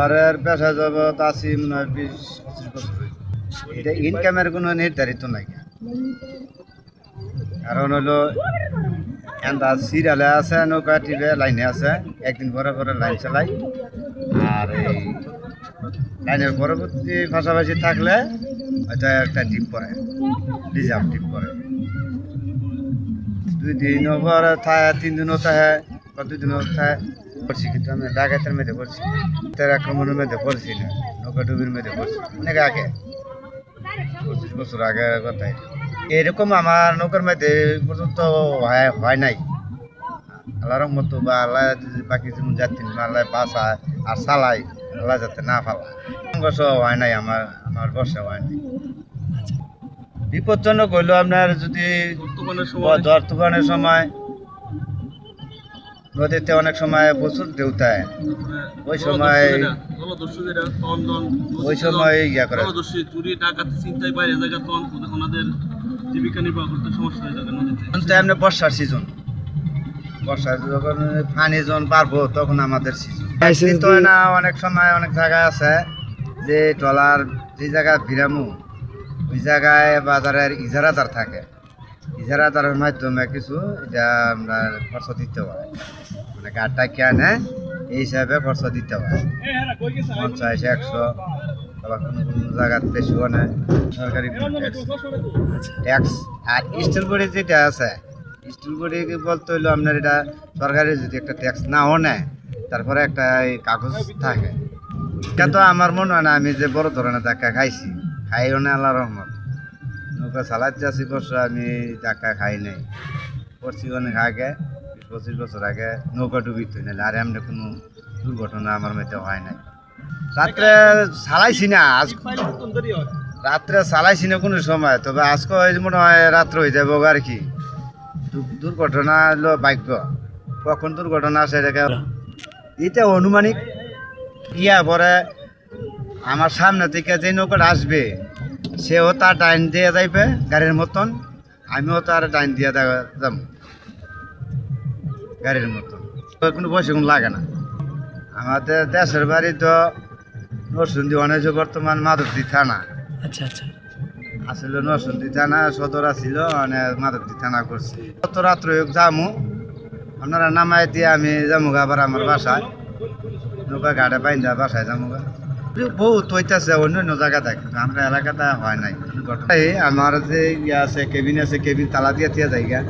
ট্রলারের পেশা জগৎ আছি মনে হয় বিশ, পঁচিশ বছর। এটা ইনকামের কোনো নির্ধারিত নাই। কারণ হলো এন্দা সিরিয়ালে আছে, নৌকা, টিভে লাইনে আছে। একদিন পরে পরে লাইন চালাই। আর এই লাইনের পরবর্তী পাশাপাশি থাকলে হয়তো একটা টিপ পরে রিজার্ভ টিপ পরে। দুই দিনও পরে থাকে তিন দিনও থাকে দুই দিনও থাকে করছি কিন্তু আমি ডাকাতের মেয়েতে করছি তার আক্রমণের মেয়েতে করছি না নৌকা ডুবির মেয়েতে করছি অনেক আগে পঁচিশ বছর আগে কথাই। এরকম আমার নৌকার মেয়েতে পর্যন্ত হয় নাই। আল্লাহর মতো বা আল্লাহ বাকি যেমন যাত্রী আল্লাহ বাসায় আর চালাই আল্লাহ যাতে না ফালা সংঘর্ষ হয় নাই আমার আমার বর্ষা হয় নাই। বিপজ্জনক হইল আপনার যদি ঝড় তুফানের সময় নদীতে অনেক সময় প্রচুর দেউতায় ওই সময় ওই সময় ইয়া করে। চুরি ডাকাতি চিন্তায় বাইরে জায়গা তখন ওনাদের জীবিকা নির্বাহ করতে সমস্যা হয়ে যাবে নদীতে এমনি বর্ষার সিজন বর্ষার যখন পানি যখন পারব তখন আমাদের সিজন তো না অনেক সময় অনেক জায়গা আছে যে ট্রলার যে জায়গায় ভিরামু ওই জায়গায় বাজারের ইজারাদার থাকে। ইজারাদারের মাধ্যমে কিছু এটা আমরা খরচ দিতে হয় মানে গাড়টা কেনে এই হিসাবে খরচ দিতে হয়। পঞ্চাশ, একশো, আবার কোনো কোনো জায়গার বেশিও নেয় সরকারি ট্যাক্স। আর স্টিল যেটা আছে স্টিল বডি বলতে হইল আপনার এটা সরকারি যদি একটা ট্যাক্স নাও নেয়, তারপরে একটা এই কাগজ থাকে। এটা তো আমার মনে হয় না, আমি যে বড় ধরনের ধাক্কা খাইছি, খাইও না আল্লাহ রহমত। নৌকা চালাতে আছি বছর আমি ধাক্কা খাই নাই। করছি অনেক আগে। পঁচিশ বছর আগে নৌকা ডুবি তুই নাহলে আর এমনি কোনো দুর্ঘটনা আমার মধ্যে হয় নাই। রাত্রে চালাইছি না, আজ রাত্রে চালাইছি না কোনো সময়, তবে আজকে মনে হয় রাত্র হয়ে যাব আর কি। দুর্ঘটনা হলো ভাগ্য। কখন দুর্ঘটনা আসে এটাকে? এটা অনুমানিক ইয়া পরে আমার সামনে থেকে যে নৌকাটা আসবে, সেও তার ডাইন দিয়ে যাইবে গাড়ির মতন, আমিও তার ডাইন দিয়ে যাব। গাড়ির মতো। কোনো পয়সা কোনো লাগে না। আমাদের দেশের বাড়ি তো নরসিংদী অনেক বর্তমান মাধবদী থানা। আচ্ছা আচ্ছা। আসলে নরসিংদী থানা সদর আছিল মানে মাধবদী থানা করছি। গত রাত্রে যামু আপনারা নামাই দিয়ে আমি যামুগা আবার আমার বাসায়। নৌকা ঘাটে বাইন্দা বাসায় যামুগা। বহুত হইতেছে অন্য অন্য জায়গা থাকে আমরা এলাকাতে হয় নাই। ঘটনা আমার যে ইয়ে আছে কেবিন আছে কেবিন তালা দিয়ে দিয়ে যাই গা